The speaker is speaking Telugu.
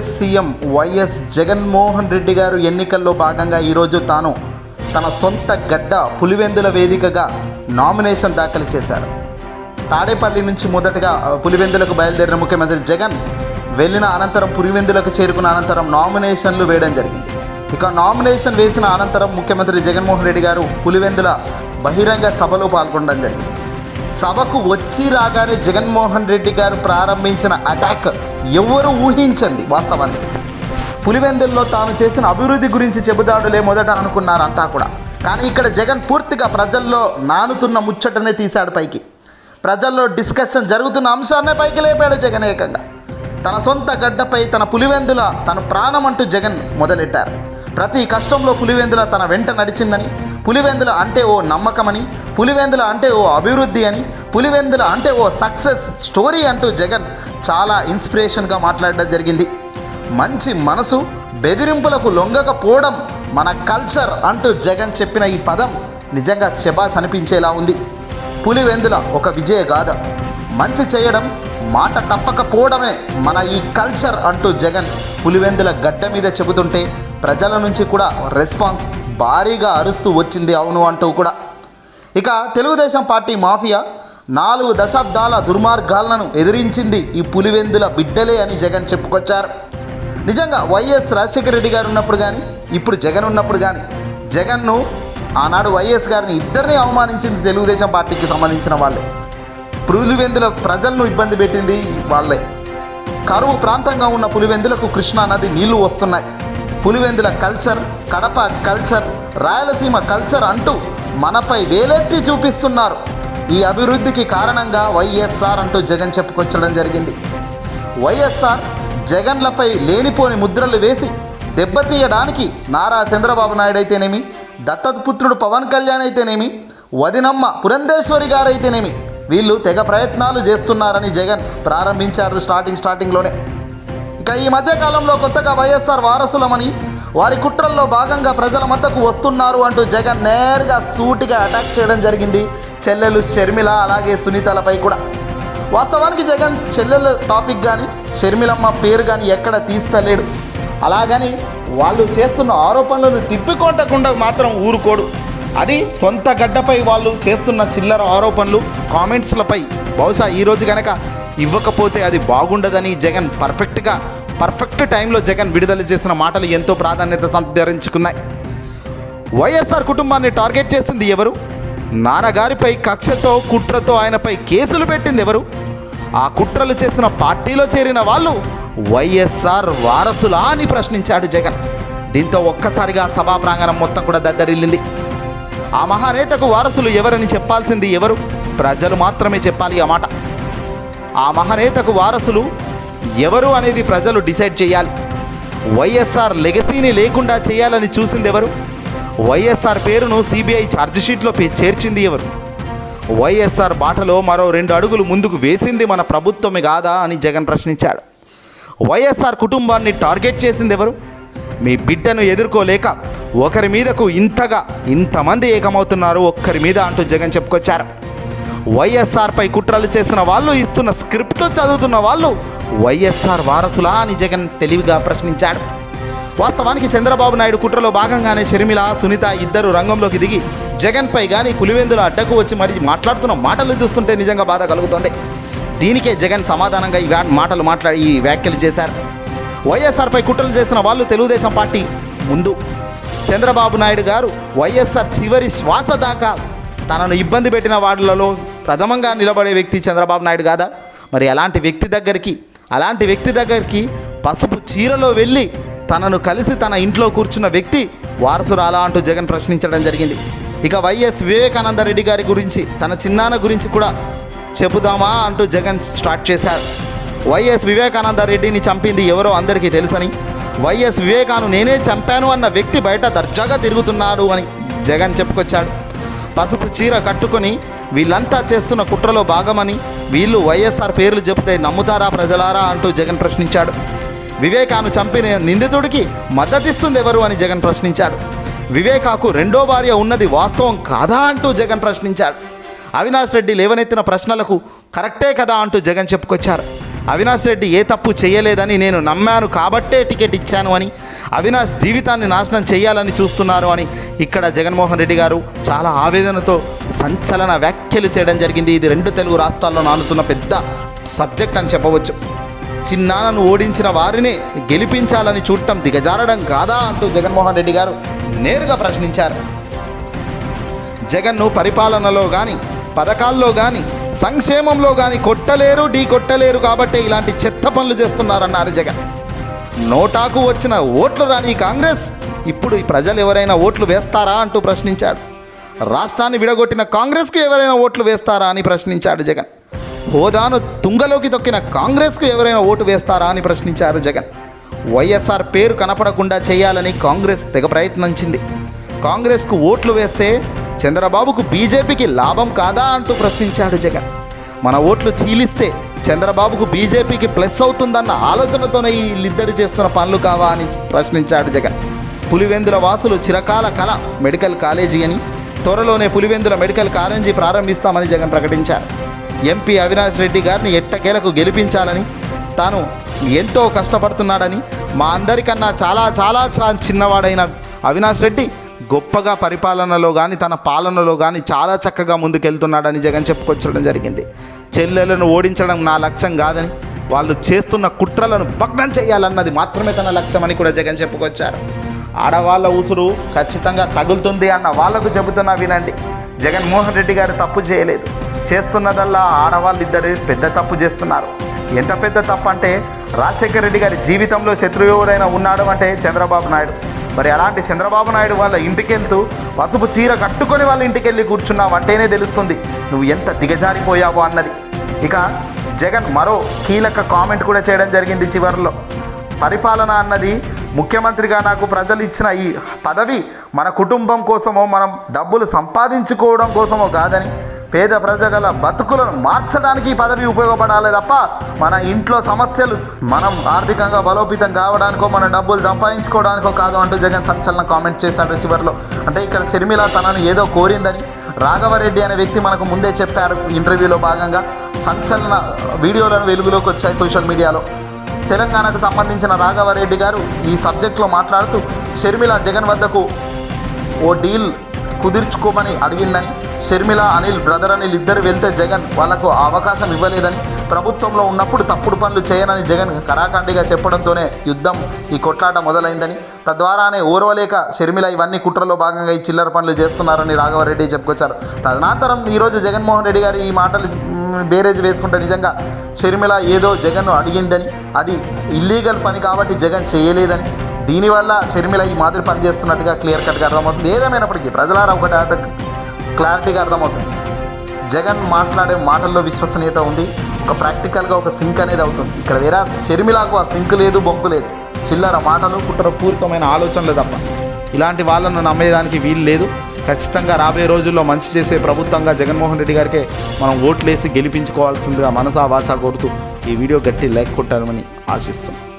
ఆంధ్రప్రదేశ్ సీఎం వైఎస్ జగన్మోహన్ రెడ్డి గారు ఎన్నికల్లో భాగంగా ఈరోజు తాను తన సొంత గడ్డ పులివెందుల వేదికగా నామినేషన్ దాఖలు చేశారు. తాడేపల్లి నుంచి మొదటగా పులివెందులకు బయలుదేరిన ముఖ్యమంత్రి జగన్ వెళ్ళిన అనంతరం పులివెందులకు చేరుకున్న అనంతరం నామినేషన్లు వేయడం జరిగింది. ఇక నామినేషన్ వేసిన అనంతరం ముఖ్యమంత్రి జగన్మోహన్ రెడ్డి గారు పులివెందుల బహిరంగ సభలో పాల్గొనడం జరిగింది. సభకు వచ్చి రాగానే జగన్మోహన్ రెడ్డి గారు ప్రారంభించిన అటాక్ ఎవరు ఊహించండి వాస్తవానికి. పులివెందుల్లో తాను చేసిన అభివృద్ధి గురించి చెబుతాడులే మొదట అనుకున్నారు అంతా కూడా. కానీ ఇక్కడ జగన్ పూర్తిగా ప్రజల్లో నానుతున్న ముచ్చటనే తీశాడు పైకి. ప్రజల్లో డిస్కషన్ జరుగుతున్న అంశాన్నే పైకి లేపాడు జగన్ ఏకంగా. తన సొంత గడ్డపై తన పులివెందుల తన ప్రాణం అంటూ జగన్ మొదలెట్టారు. ప్రతి కష్టంలో పులివెందుల తన వెంట నడిచిందని పులివెందుల అంటే ఓ నమ్మకమని పులివెందుల అంటే ఓ అభివృద్ధి అని పులివెందుల అంటే ఓ సక్సెస్ స్టోరీ అంటూ జగన్ చాలా ఇన్స్పిరేషన్గా మాట్లాడడం జరిగింది. మంచి మనసు బెదిరింపులకు లొంగకపోవడం మన కల్చర్ అంటూ జగన్ చెప్పిన ఈ పదం నిజంగా శబాస్ అనిపించేలా ఉంది. పులివెందుల ఒక విజయ గాథ. మంచి చేయడం మాట తప్పకపోవడమే మన ఈ కల్చర్ అంటూ జగన్ పులివెందుల గడ్డ మీద చెబుతుంటే ప్రజల నుంచి కూడా రెస్పాన్స్ భారీగా అరుస్తూ వచ్చింది అవును అంటూ కూడా. ఇక తెలుగుదేశం పార్టీ మాఫియా నాలుగు దశాబ్దాల దుర్మార్గాలను ఎదిరించింది ఈ పులివెందుల బిడ్డలే అని జగన్ చెప్పుకొచ్చారు. నిజంగా వైఎస్ రాజశేఖర రెడ్డి గారు ఉన్నప్పుడు కానీ ఇప్పుడు జగన్ ఉన్నప్పుడు కానీ జగన్ను ఆనాడు వైఎస్ గారిని ఇద్దరిని అవమానించింది తెలుగుదేశం పార్టీకి సంబంధించిన వాళ్ళే. పులివెందుల ప్రజలను ఇబ్బంది పెట్టింది వాళ్ళే. కరువు ప్రాంతంగా ఉన్న పులివెందులకు కృష్ణా నది నీళ్ళు వస్తున్నాయి. Pulivendula culture Kadapa culture Rayalaseema culture అంటూ మనపై వేలెత్తి చూపిస్తున్నారు. ఈ అభివృద్ధికి కారణంగా వైఎస్ఆర్ అంటూ జగన్ చెప్పుకొచ్చడం జరిగింది. వైఎస్ఆర్ జగన్లపై లేనిపోని ముద్రలు వేసి దెబ్బతీయడానికి నారా చంద్రబాబు నాయుడు అయితేనేమి దత్తపుత్రుడు పవన్ కళ్యాణ్ అయితేనేమి వదినమ్మ పురంధేశ్వరి గారైతేనేమి వీళ్ళు తెగ ప్రయత్నాలు చేస్తున్నారని జగన్ ప్రారంభించారు స్టార్టింగ్ స్టార్టింగ్లోనే. ఇక ఈ మధ్య కాలంలో కొత్తగా వైఎస్ఆర్ వారసులమని వారి కుట్రల్లో భాగంగా ప్రజల మద్దకు వస్తున్నారు అంటూ జగన్ నేరుగా సూటిగా అటాక్ చేయడం జరిగింది. చెల్లెలు షర్మిల అలాగే సునీతలపై కూడా. వాస్తవానికి జగన్ చెల్లెల టాపిక్ కానీ షర్మిలమ్మ పేరు కానీ ఎక్కడ తీస్తలేడు. అలాగని వాళ్ళు చేస్తున్న ఆరోపణలను తిప్పికొట్టకుండా మాత్రం ఊరుకోడు. అది సొంత గడ్డపై వాళ్ళు చేస్తున్న చిల్లర ఆరోపణలు కామెంట్స్లపై బహుశా ఈరోజు కనుక ఇవ్వకపోతే అది బాగుండదని జగన్ పర్ఫెక్ట్గా పర్ఫెక్ట్ టైంలో జగన్ విడుదల చేసిన మాటలు ఎంతో ప్రాధాన్యత సంతరించుకున్నాయి. వైఎస్ఆర్ కుటుంబాన్ని టార్గెట్ చేసింది ఎవరు? నాన్నగారిపై కక్షతో కుట్రతో ఆయనపై కేసులు పెట్టింది ఎవరు? ఆ కుట్రలు చేసిన పార్టీలో చేరిన వాళ్ళు వైఎస్ఆర్ వారసులా అని ప్రశ్నించాడు జగన్. దీంతో ఒక్కసారిగా సభా ప్రాంగణం మొత్తం కూడా దద్దరిల్లింది. ఆ మహానేతకు వారసులు ఎవరని చెప్పాల్సింది ఎవరు? ప్రజలు మాత్రమే చెప్పాలి ఆ మాట. ఆ మహానేతకు వారసులు ఎవరు అనేది ప్రజలు డిసైడ్ చేయాలి. వైఎస్ఆర్ లెగసీని లేకుండా చేయాలని చూసింది ఎవరు? వైఎస్ఆర్ పేరును సిబిఐ ఛార్జిషీట్లో చేర్చింది ఎవరు? వైఎస్ఆర్ బాటలో మరో రెండు అడుగులు ముందుకు వేసింది మన ప్రభుత్వమే కాదా అని జగన్ ప్రశ్నించాడు. వైఎస్ఆర్ కుటుంబాన్ని టార్గెట్ చేసింది ఎవరు? మీ బిడ్డను ఎదుర్కోలేక ఒకరి మీదకు ఇంతగా ఇంతమంది ఏకమవుతున్నారు ఒక్కరి మీద అంటూ జగన్ చెప్పుకొచ్చారు. వైఎస్ఆర్పై కుట్రలు చేసిన వాళ్ళు ఇస్తున్న స్క్రిప్ట్ చదువుతున్న వాళ్ళు వైఎస్ఆర్ వారసులా అని జగన్ తెలివిగా ప్రశ్నించాడు. వాస్తవానికి చంద్రబాబు నాయుడు కుట్రలో భాగంగానే షర్మిల సునీత ఇద్దరు రంగంలోకి దిగి జగన్పై కానీ పులివెందుల అడ్డకు వచ్చి మరి మాట్లాడుతున్న మాటలు చూస్తుంటే నిజంగా బాధ కలుగుతోంది. దీనికే జగన్ సమాధానంగా ఈ మాటలు మాట్లాడి ఈ వ్యాఖ్యలు చేశారు. వైఎస్ఆర్పై కుట్రలు చేసిన వాళ్ళు తెలుగుదేశం పార్టీ ముందు. చంద్రబాబు నాయుడు గారు వైఎస్ఆర్ చివరి శ్వాస దాకా తనను ఇబ్బంది పెట్టిన వాళ్ళలో ప్రథమంగా నిలబడే వ్యక్తి చంద్రబాబు నాయుడు కాదా? మరి అలాంటి వ్యక్తి దగ్గరికి అలాంటి వ్యక్తి దగ్గరికి పసుపు చీరలో వెళ్ళి తనను కలిసి తన ఇంట్లో కూర్చున్న వ్యక్తి వారసురాలా అంటూ జగన్ ప్రశ్నించడం జరిగింది. ఇక వైఎస్ వివేకానంద రెడ్డి గారి గురించి తన చిన్నాన్న గురించి కూడా చెబుదామా అంటూ జగన్ స్టార్ట్ చేశారు. వైఎస్ వివేకానంద రెడ్డిని చంపింది ఎవరో అందరికీ తెలుసని వైఎస్ వివేకాను నేనే చంపాను అన్న వ్యక్తి బయట దర్జాగా తిరుగుతున్నాడు అని జగన్ చెప్పుకొచ్చాడు. పసుపు చీర కట్టుకొని వీళ్ళంతా చేస్తున్న కుట్రలో భాగమని వీళ్ళు వైఎస్ఆర్ పేర్లు చెబితే నమ్ముతారా ప్రజలారా అంటూ జగన్ ప్రశ్నించాడు. వివేకాను చంపిన నిందితుడికి మద్దతిస్తుంది ఎవరు అని జగన్ ప్రశ్నించాడు. వివేకాకు రెండో భార్య ఉన్నది వాస్తవం కాదా అంటూ జగన్ ప్రశ్నించాడు. అవినాష్ రెడ్డి లేవనెత్తిన ప్రశ్నలకు కరెక్టే కదా అంటూ జగన్ చెప్పుకొచ్చారు. అవినాష్ రెడ్డి ఏ తప్పు చేయలేదని నేను నమ్మాను కాబట్టే టికెట్ ఇచ్చాను అని అవినాష్ జీవితాన్ని నాశనం చేయాలని చూస్తున్నారు అని ఇక్కడ జగన్మోహన్ రెడ్డి గారు చాలా ఆవేదనతో సంచలన వ్యాఖ్యలు చేయడం జరిగింది. ఇది రెండు తెలుగు రాష్ట్రాల్లో నానుతున్న పెద్ద సబ్జెక్ట్ అని చెప్పవచ్చు. చిన్నానను ఓడించిన వారినే గెలిపించాలని చూడటం దిగజారడం కాదా అంటూ జగన్మోహన్ రెడ్డి గారు నేరుగా ప్రశ్నించారు. జగన్ను పరిపాలనలో కానీ పథకాల్లో కానీ సంక్షేమంలో కానీ కొట్టలేరు ఢీ కొట్టలేరు కాబట్టి ఇలాంటి చెత్త పనులు చేస్తున్నారన్నారు జగన్. నోటాకు వచ్చిన ఓట్లు రాని కాంగ్రెస్ ఇప్పుడు ఈ ప్రజలు ఎవరైనా ఓట్లు వేస్తారా అంటూ ప్రశ్నించాడు. రాష్ట్రాన్ని విడగొట్టిన కాంగ్రెస్కు ఎవరైనా ఓట్లు వేస్తారా అని ప్రశ్నించాడు జగన్. హోదాను తుంగలోకి తొక్కిన కాంగ్రెస్కు ఎవరైనా ఓటు వేస్తారా అని ప్రశ్నించారు జగన్. వైఎస్ఆర్ పేరు కనపడకుండా చేయాలని కాంగ్రెస్ తెగ ప్రయత్నించింది. కాంగ్రెస్కు ఓట్లు వేస్తే చంద్రబాబుకు బీజేపీకి లాభం కాదా అంటూ ప్రశ్నించాడు జగన్. మన ఓట్లు చీలిస్తే చంద్రబాబుకు బీజేపీకి ప్లస్ అవుతుందన్న ఆలోచనతోనే ఈ వీళ్ళిద్దరు చేస్తున్న పనులు కావా అని ప్రశ్నించాడు జగన్. పులివెందుల వాసులు చిరకాల కళ మెడికల్ కాలేజీ అని త్వరలోనే పులివెందుల మెడికల్ కారంజీ ప్రారంభిస్తామని జగన్ ప్రకటించారు. ఎంపీ అవినాష్ రెడ్డి గారిని ఎట్టకేలకు గెలిపించాలని తాను ఎంతో కష్టపడుతున్నాడని మా అందరికన్నా చాలా చాలా చిన్నవాడైన అవినాష్ రెడ్డి గొప్పగా పరిపాలనలో కానీ తన పాలనలో కానీ చాలా చక్కగా ముందుకెళ్తున్నాడని జగన్ చెప్పుకొచ్చడం జరిగింది. చెల్లెలను ఓడించడం నా లక్ష్యం కాదని వాళ్ళు చేస్తున్న కుట్రలను భగ్నం చేయాలన్నది మాత్రమే తన లక్ష్యం అని కూడా జగన్ చెప్పుకొచ్చారు. ఆడవాళ్ళ ఉసురు ఖచ్చితంగా తగులుతుంది అన్న వాళ్ళకు చెబుతున్నా వినండి. జగన్మోహన్ రెడ్డి గారు తప్పు చేయలేదు. చేస్తున్నదల్లా ఆడవాళ్ళు ఇద్దరు పెద్ద తప్పు చేస్తున్నారు. ఎంత పెద్ద తప్పు అంటే రాజశేఖర రెడ్డి గారి జీవితంలో శత్రువు ఎవరైనా ఉన్నాడు అంటే చంద్రబాబు నాయుడు. మరి అలాంటి చంద్రబాబు నాయుడు వాళ్ళ ఇంటికెళ్తూ పసుపు చీర కట్టుకొని వాళ్ళ ఇంటికి వెళ్ళి కూర్చున్నావు అంటేనే తెలుస్తుంది నువ్వు ఎంత దిగజారిపోయావో అన్నది. ఇక జగన్ మరో కీలక కామెంట్ కూడా చేయడం జరిగింది చివరిలో. పరిపాలన అన్నది ముఖ్యమంత్రిగా నాకు ప్రజలు ఇచ్చిన ఈ పదవి మన కుటుంబం కోసమో మనం డబ్బులు సంపాదించుకోవడం కోసమో కాదని పేద ప్రజగల బతుకులను మార్చడానికి ఈ పదవి ఉపయోగపడాలి తప్ప మన ఇంట్లో సమస్యలు మనం ఆర్థికంగా బలోపేతం కావడానికో మన డబ్బులు సంపాదించుకోవడానికో కాదు అంటూ జగన్ సంచలన కామెంట్ చేశాడు చివరిలో. అంటే ఇక్కడ షర్మిల తనను ఏదో కోరిందని రాఘవరెడ్డి అనే వ్యక్తి మనకు ముందే చెప్పారు ఇంటర్వ్యూలో భాగంగా. సంచలన వీడియోలను వెలుగులోకి వచ్చాయి సోషల్ మీడియాలో. తెలంగాణకు సంబంధించిన రాఘవరెడ్డి గారు ఈ సబ్జెక్ట్లో మాట్లాడుతూ షర్మిల జగన్ వద్దకు ఓ డీల్ కుదుర్చుకోమని అడిగిందని షర్మిల అనిల్ బ్రదర్ అనిల్ ఇద్దరు వెళ్తే జగన్ వాళ్ళకు ఆ అవకాశం ఇవ్వలేదని ప్రభుత్వంలో ఉన్నప్పుడు తప్పుడు పనులు చేయనని జగన్ కరాఖండిగా చెప్పడంతోనే యుద్ధం ఈ కొట్లాట మొదలైందని తద్వారానే ఓర్వలేక షర్మిల ఇవన్నీ కుట్రలో భాగంగా ఈ చిల్లర పనులు చేస్తున్నారని రాఘవరెడ్డి చెప్పుకొచ్చారు. తదనంతరం ఈరోజు జగన్మోహన్ రెడ్డి గారు ఈ మాటలు బేరేజ్ వేసుకుంటే నిజంగా షర్మిల ఏదో జగన్ను అడిగిందని అది ఇల్లీగల్ పని కాబట్టి జగన్ చేయలేదని దీనివల్ల షర్మిల ఈ మాదిరి పని చేస్తున్నట్టుగా క్లియర్ కట్గా అర్థమవుతుంది. ఏదేమైనప్పటికీ ప్రజలారా ఒకటి క్లారిటీగా అర్థమవుతుంది. జగన్ మాట్లాడే మాటల్లో విశ్వసనీయత ఉంది ఒక ప్రాక్టికల్గా ఒక సింక్ అనేది అవుతుంది. ఇక్కడ వేరే షర్మిలకు ఆ సింక్ లేదు బొంకు లేదు. చిల్లర మాటలు కుట్ర పూరితమైన ఆలోచనలు తప్ప. ఇలాంటి వాళ్ళను నమ్మేదానికి వీలు లేదు. ఖచ్చితంగా రాబోయే రోజుల్లో మంచి చేసే ప్రభుత్వంగా జగన్మోహన్ రెడ్డి గారికే మనం ఓట్లేసి గెలిపించుకోవాల్సిందిగా మనసా వాచా కోరుతూ ఈ వీడియో గట్టి లైక్ కొట్టాలని ఆశిస్తున్నాం.